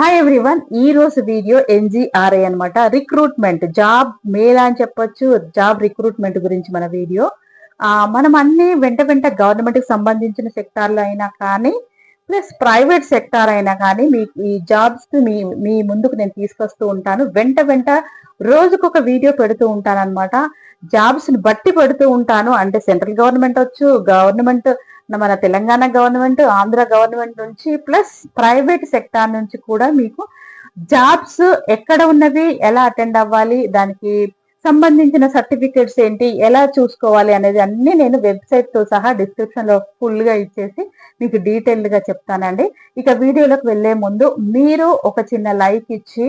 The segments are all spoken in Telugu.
హాయ్ ఎవ్రీవన్ ఈ రోజు వీడియో ఎన్జిఆర్ఐ అన్నమాట. రిక్రూట్మెంట్ జాబ్ మేల్ అని చెప్పొచ్చు. జాబ్ రిక్రూట్మెంట్ గురించి మన వీడియో. ఆ, మనం అన్ని వెంట వెంట గవర్నమెంట్కి సంబంధించిన సెక్టార్లు అయినా కానీ ప్లస్ ప్రైవేట్ సెక్టార్ అయినా కానీ మీ ఈ జాబ్స్ మీ మీ ముందుకు నేను తీసుకొస్తూ ఉంటాను. వెంట వెంట రోజుకొక వీడియో పెడుతూ ఉంటాను అనమాట జాబ్స్ని బట్టి పెడుతూ ఉంటాను. అంటే సెంట్రల్ గవర్నమెంట్ వచ్చు గవర్నమెంట్ మన తెలంగాణ గవర్నమెంట్ ఆంధ్ర గవర్నమెంట్ నుంచి ప్లస్ ప్రైవేట్ సెక్టార్ నుంచి కూడా మీకు జాబ్స్ ఎక్కడ ఉన్నవి ఎలా అటెండ్ అవ్వాలి దానికి సంబంధించిన సర్టిఫికేట్స్ ఏంటి ఎలా చూసుకోవాలి అనేది అన్ని నేను వెబ్సైట్తో సహా డిస్క్రిప్షన్లో ఫుల్గా ఇచ్చేసి మీకు డీటెయిల్డ్గా చెప్తానండి. ఇక వీడియోలోకి వెళ్ళే ముందు మీరు ఒక చిన్న లైక్ ఇచ్చి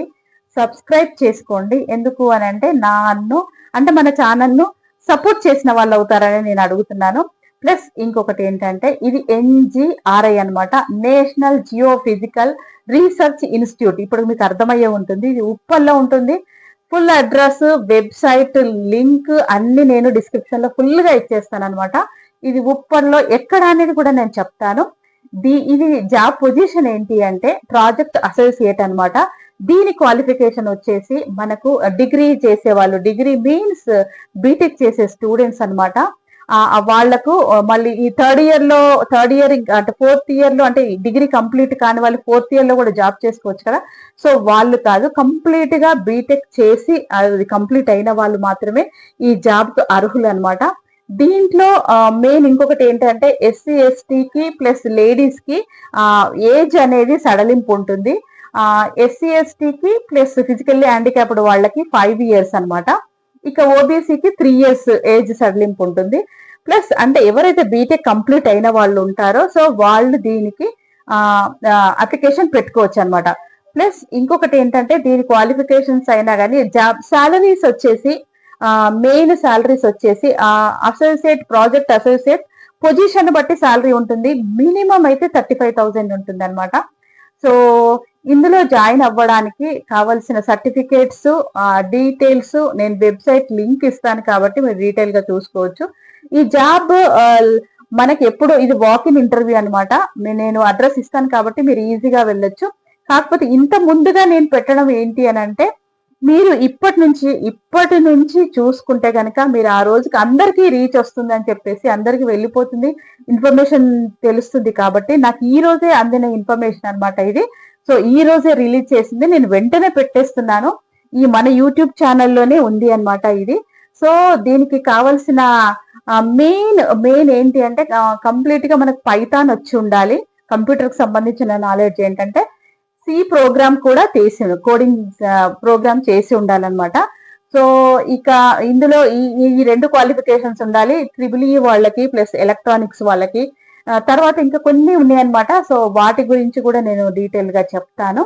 సబ్స్క్రైబ్ చేసుకోండి. ఎందుకు అని అంటే నన్ను అంటే మన ఛానల్ను సపోర్ట్ చేసిన వాళ్ళు అవుతారని నేను అడుగుతున్నాను. ప్లస్ ఇంకొకటి ఏంటంటే ఇది ఎన్జిఆర్ఐ అన్నమాట. National geophysical research institute ఇప్పుడు మీకు అర్థమయ్యే ఉంటుంది. ఇది ఉప్పల్లో ఉంటుంది. ఫుల్ అడ్రస్ వెబ్సైట్ లింక్ అన్ని నేను డిస్క్రిప్షన్లో ఫుల్గా ఇచ్చేస్తాను అనమాట ఇది ఉప్పల్లో ఎక్కడ అనేది కూడా నేను చెప్తాను. దీ ఇది జాబ్ పొజిషన్ ఏంటి అంటే ప్రాజెక్ట్ అసోసియేట్ అనమాట దీని క్వాలిఫికేషన్ వచ్చేసి మనకు డిగ్రీ చేసే వాళ్ళు డిగ్రీ మీన్స్ బీటెక్ చేసే స్టూడెంట్స్ అన్నమాట. వాళ్ళకు మళ్ళీ ఈ థర్డ్ ఇయర్లో థర్డ్ ఇయర్ అంటే ఫోర్త్ ఇయర్లో అంటే డిగ్రీ కంప్లీట్ కాని వాళ్ళు ఫోర్త్ ఇయర్లో కూడా జాబ్ చేసుకోవచ్చు కదా. సో వాళ్ళు కాదు కంప్లీట్గా బీటెక్ చేసి అది కంప్లీట్ అయిన వాళ్ళు మాత్రమే ఈ జాబ్కు అర్హులు అనమాట దీంట్లో మెయిన్ ఇంకొకటి ఏంటంటే ఎస్సీ ఎస్టీకి ప్లస్ లేడీస్కి ఏజ్ అనేది సడలింపు ఉంటుంది. ఎస్సీ ఎస్టీకి ప్లస్ ఫిజికల్లీ హ్యాండిక్యాప్డ్ వాళ్ళకి ఫైవ్ ఇయర్స్ అనమాట ఇక ఓబీసీకి త్రీ ఇయర్స్ ఏజ్ సడలింపు ఉంటుంది. ప్లస్ అంటే ఎవరైతే బీటెక్ కంప్లీట్ అయిన వాళ్ళు ఉంటారో సో వాళ్ళు దీనికి అప్లికేషన్ పెట్టుకోవచ్చు అనమాట ప్లస్ ఇంకొకటి ఏంటంటే దీని క్వాలిఫికేషన్స్ అయినా కానీ జాబ్ శాలరీస్ వచ్చేసి మెయిన్ శాలరీస్ వచ్చేసి అసోసియేట్ ప్రాజెక్ట్ అసోసియేట్ పొజిషన్ బట్టి శాలరీ ఉంటుంది. మినిమం అయితే థర్టీ ఫైవ్ థౌజండ్ ఉంటుంది అనమాట సో ఇందులో జాయిన్ అవ్వడానికి కావాల్సిన సర్టిఫికేట్స్ డీటెయిల్స్ నేను వెబ్సైట్ లింక్ ఇస్తాను కాబట్టి మీరు డీటెయిల్గా చూసుకోవచ్చు. ఈ జాబ్ మనకి ఎప్పుడు ఇది వాక్ ఇన్ ఇంటర్వ్యూ అనమాట నేను అడ్రస్ ఇస్తాను కాబట్టి మీరు ఈజీగా వెళ్ళొచ్చు. కాకపోతే ఇంత ముందుగా నేను పెట్టడం ఏంటి అని అంటే మీరు ఇప్పటి నుంచి ఇప్పటి నుంచి చూసుకుంటే కనుక మీరు ఆ రోజుకి అందరికీ రీచ్ వస్తుంది అని చెప్పేసి అందరికీ వెళ్ళిపోతుంది. ఇన్ఫర్మేషన్ తెలుస్తుంది కాబట్టి నాకు ఈ రోజే అందిన ఇన్ఫర్మేషన్ అనమాట ఇది. సో ఈ రోజే రిలీజ్ చేసింది. నేను వెంటనే పెట్టేస్తున్నాను. ఈ మన యూట్యూబ్ ఛానల్లోనే ఉంది అన్నమాట ఇది. సో దీనికి కావాల్సిన మెయిన్ మెయిన్ ఏంటి అంటే కంప్లీట్గా మనకు పైథాన్ వచ్చి ఉండాలి. కంప్యూటర్కి సంబంధించిన నాలెడ్జ్ ఏంటంటే సి ప్రోగ్రామ్ కూడా చేసి కోడింగ్ ప్రోగ్రామ్ చేసి ఉండాలన్నమాట. సో ఇక ఇందులో ఈ ఈ రెండు క్వాలిఫికేషన్స్ ఉండాలి. ట్రిబుల్ ఈ వాళ్ళకి ప్లస్ ఎలక్ట్రానిక్స్ వాళ్ళకి. తర్వాత ఇంకా కొన్ని ఉన్నాయన్నమాట. సో వాటి గురించి కూడా నేను డీటెయిల్గా చెప్తాను.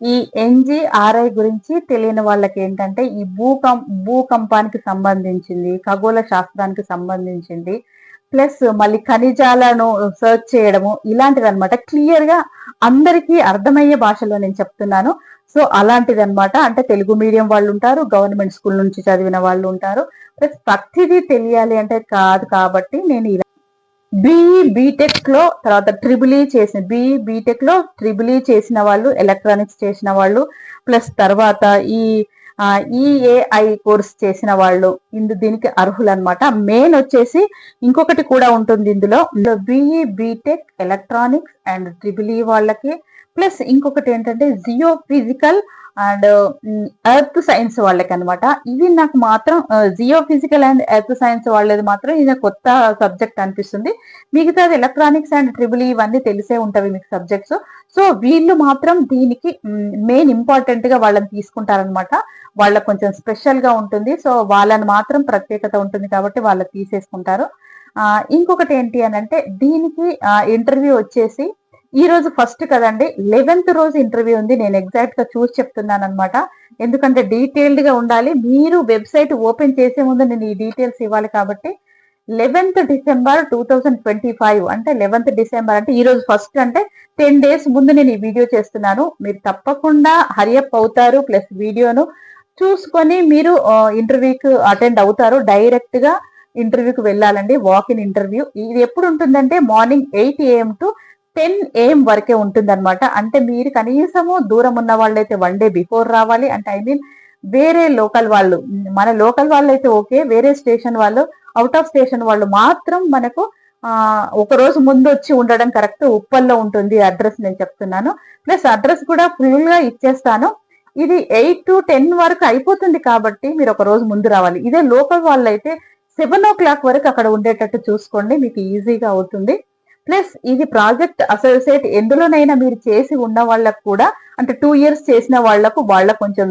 ఈ ఎన్జిఆర్ఐ గురించి తెలియని వాళ్ళకి ఏంటంటే ఈ భూకం భూకంపానికి సంబంధించింది ఖగోళ శాస్త్రానికి సంబంధించింది ప్లస్ మళ్ళీ ఖనిజాలను సర్చ్ చేయడము ఇలాంటిది అనమాట క్లియర్గా అందరికీ అర్థమయ్యే భాషలో నేను చెప్తున్నాను. సో అలాంటిది అనమాట అంటే తెలుగు మీడియం వాళ్ళు ఉంటారు గవర్నమెంట్ స్కూల్ నుంచి చదివిన వాళ్ళు ఉంటారు. ప్లస్ ప్రతిదీ తెలియాలి అంటే కాదు కాబట్టి నేను ఇలా బిఈ బీటెక్లో తర్వాత ట్రిబుల్ e చేసిన బిఈ బీటెక్లో ట్రిబుల్ e చేసిన వాళ్ళు ఎలక్ట్రానిక్స్ చేసిన వాళ్ళు ప్లస్ తర్వాత ఈ ఈఏఐ కోర్స్ చేసిన వాళ్ళు ఇందు దీనికి అర్హులు అనమాట మెయిన్ వచ్చేసి ఇంకొకటి కూడా ఉంటుంది ఇందులో. BE BTech electronics and triple వాళ్ళకి ప్లస్ ఇంకొకటి ఏంటంటే geophysical and earth science వాళ్ళకి అనమాట ఇది నాకు మాత్రం geophysical and earth science వాళ్ళది మాత్రం ఇది కొత్త సబ్జెక్ట్ అనిపిస్తుంది. మిగతాది ఎలక్ట్రానిక్స్ అండ్ ట్రిబుల్ ఇవన్నీ తెలిసే ఉంటవి మీకు సబ్జెక్ట్స్ సో వీళ్ళు మాత్రం దీనికి మెయిన్ ఇంపార్టెంట్గా వాళ్ళని తీసుకుంటారనమాట వాళ్ళకి కొంచెం స్పెషల్గా ఉంటుంది. సో వాళ్ళని మాత్రం ప్రత్యేకత ఉంటుంది కాబట్టి వాళ్ళకి తీసేసుకుంటారు. ఇంకొకటి ఏంటి అని అంటే దీనికి ఇంటర్వ్యూ వచ్చేసి ఈ రోజు ఫస్ట్ కదండి. లెవెన్త్ రోజు ఇంటర్వ్యూ ఉంది. నేను ఎగ్జాక్ట్గా చూసి చెప్తున్నాను అనమాట ఎందుకంటే డీటెయిల్డ్గా ఉండాలి. మీరు వెబ్సైట్ ఓపెన్ చేసే ముందు నేను ఈ డీటెయిల్స్ ఇవ్వాలి కాబట్టి eleventh December two thousand twenty five అంటే లెవెన్త్ డిసెంబర్ అంటే ఈ రోజు ఫస్ట్ అంటే టెన్ డేస్ ముందు నేను ఈ వీడియో చేస్తున్నాను. మీరు తప్పకుండా హరియప్ అవుతారు. ప్లస్ వీడియోను చూసుకొని మీరు ఇంటర్వ్యూకి అటెండ్ అవుతారు. డైరెక్ట్గా ఇంటర్వ్యూకి వెళ్ళాలండి. వాక్ ఇన్ ఇంటర్వ్యూ ఇది ఎప్పుడు ఉంటుందంటే morning eight AM to ten AM వరకే ఉంటుందన్నమాట. అంటే మీరు కనీసము దూరం ఉన్న వాళ్ళైతే వన్ డే బిఫోర్ రావాలి. అంటే ఐ మీన్ వేరే లోకల్ వాళ్ళు మన లోకల్ వాళ్ళు అయితే ఓకే వేరే స్టేషన్ వాళ్ళు అవుట్ ఆఫ్ స్టేషన్ వాళ్ళు మాత్రం మనకు ఆ ఒక రోజు ముందు వచ్చి ఉండడం కరెక్ట్ ఉప్పల్లో ఉంటుంది అడ్రస్ నేను చెప్తున్నాను. ప్లస్ అడ్రస్ కూడా ఫుల్గా ఇచ్చేస్తాను. ఇది ఎయిట్ టు టెన్ వరకు అయిపోతుంది కాబట్టి మీరు ఒక రోజు ముందు రావాలి. ఇదే లోకల్ వాళ్ళు అయితే సెవెన్ ఓ క్లాక్ వరకు అక్కడ ఉండేటట్టు చూసుకోండి. మీకు ఈజీగా అవుతుంది. ప్లస్ ఇది ప్రాజెక్ట్ అసోసియేట్ ఎందులోనైనా మీరు చేసి ఉన్న వాళ్ళకు కూడా అంటే టూ ఇయర్స్ చేసిన వాళ్ళకు వాళ్ళ కొంచెం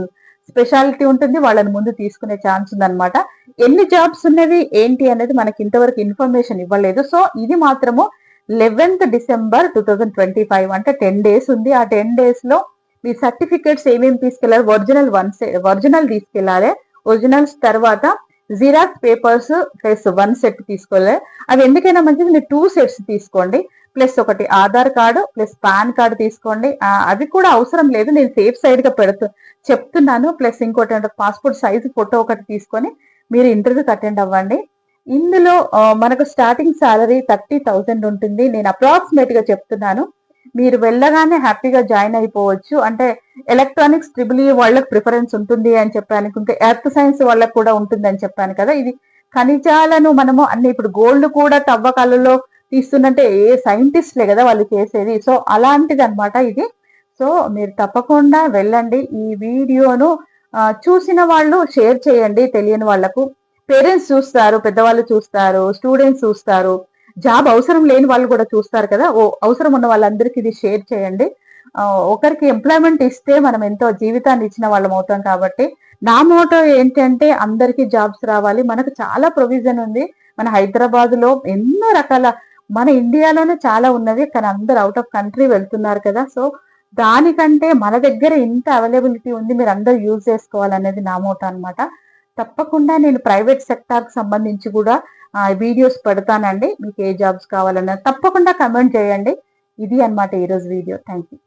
స్పెషాలిటీ ఉంటుంది వాళ్ళని ముందు తీసుకునే ఛాన్స్ ఉందన్నమాట. ఎన్ని జాబ్స్ ఉన్నవి ఏంటి అనేది మనకి ఇంతవరకు ఇన్ఫర్మేషన్ ఇవ్వలేదు. సో ఇది మాత్రము eleventh December two thousand twenty five అంటే టెన్ డేస్ ఉంది. ఆ టెన్ డేస్లో మీ సర్టిఫికేట్స్ ఏమేమి తీసుకెళ్ళాలి ఒరిజినల్ వన్ ఒరిజినల్ తీసుకెళ్ళాలి ఒరిజినల్స్ తర్వాత xerox papers plus one set తీసుకోలే. అవి ఎందుకైనా మంచిది? మీరు టూ సెట్స్ తీసుకోండి. ప్లస్ ఒకటి Aadhaar card plus PAN card తీసుకోండి. అది కూడా అవసరం లేదు. నేను సేఫ్ సైడ్గా పెడుతూ చెప్తున్నాను. ప్లస్ ఇంకోటి అంటే పాస్పోర్ట్ సైజ్ ఫోటో ఒకటి తీసుకొని మీరు ఇంటర్వ్యూకి అటెండ్ అవ్వండి. ఇందులో మనకు స్టార్టింగ్ సాలరీ థర్టీ థౌసండ్ ఉంటుంది. నేను అప్రాక్సిమేట్గా చెప్తున్నాను. మీరు వెళ్ళగానే హ్యాపీగా జాయిన్ అయిపోవచ్చు. అంటే ఎలక్ట్రానిక్స్ ట్రిబుల్ వాళ్ళకి ప్రిఫరెన్స్ ఉంటుంది అని చెప్పాను. ఇంకా ఎర్త్ సైన్స్ వాళ్ళకి కూడా ఉంటుంది అని చెప్పాను కదా. ఇది ఖనిజాలను మనము అన్ని ఇప్పుడు గోల్డ్ కూడా తవ్వకాలలో తీస్తున్నట్టే ఏ సైంటిస్ట్లే కదా వాళ్ళు చేసేది. సో అలాంటిది అనమాట ఇది. సో మీరు తప్పకుండా వెళ్ళండి. ఈ వీడియోను చూసిన వాళ్ళు షేర్ చేయండి తెలియని వాళ్ళకు పేరెంట్స్ చూస్తారు పెద్దవాళ్ళు చూస్తారు స్టూడెంట్స్ చూస్తారు. జాబ్ అవసరం లేని వాళ్ళు కూడా చూస్తారు కదా. ఓ అవసరం ఉన్న వాళ్ళందరికీ ఇది షేర్ చేయండి. ఒకరికి ఎంప్లాయ్మెంట్ ఇస్తే మనం ఎంతో జీవితాన్ని ఇచ్చిన వాళ్ళం అవుతాం కాబట్టి నా మోటో ఏంటంటే అందరికీ జాబ్స్ రావాలి. మనకు చాలా ప్రొవిజన్ ఉంది. మన హైదరాబాద్లో ఎన్నో రకాల మన ఇండియాలోనే చాలా ఉన్నది కానీ అందరు అవుట్ ఆఫ్ కంట్రీ వెళ్తున్నారు కదా. సో దానికంటే మన దగ్గర ఇంత అవైలబిలిటీ ఉంది. మీరు అందరు యూజ్ చేసుకోవాలనేది నా మోటో అనమాట తప్పకుండా నేను ప్రైవేట్ సెక్టార్కి సంబంధించి కూడా వీడియోస్ పెడతానండి. మీకు ఏ జాబ్స్ కావాలన్నా తప్పకుండా కమెంట్ చేయండి. ఇది అనమాట ఈరోజు వీడియో. Thank you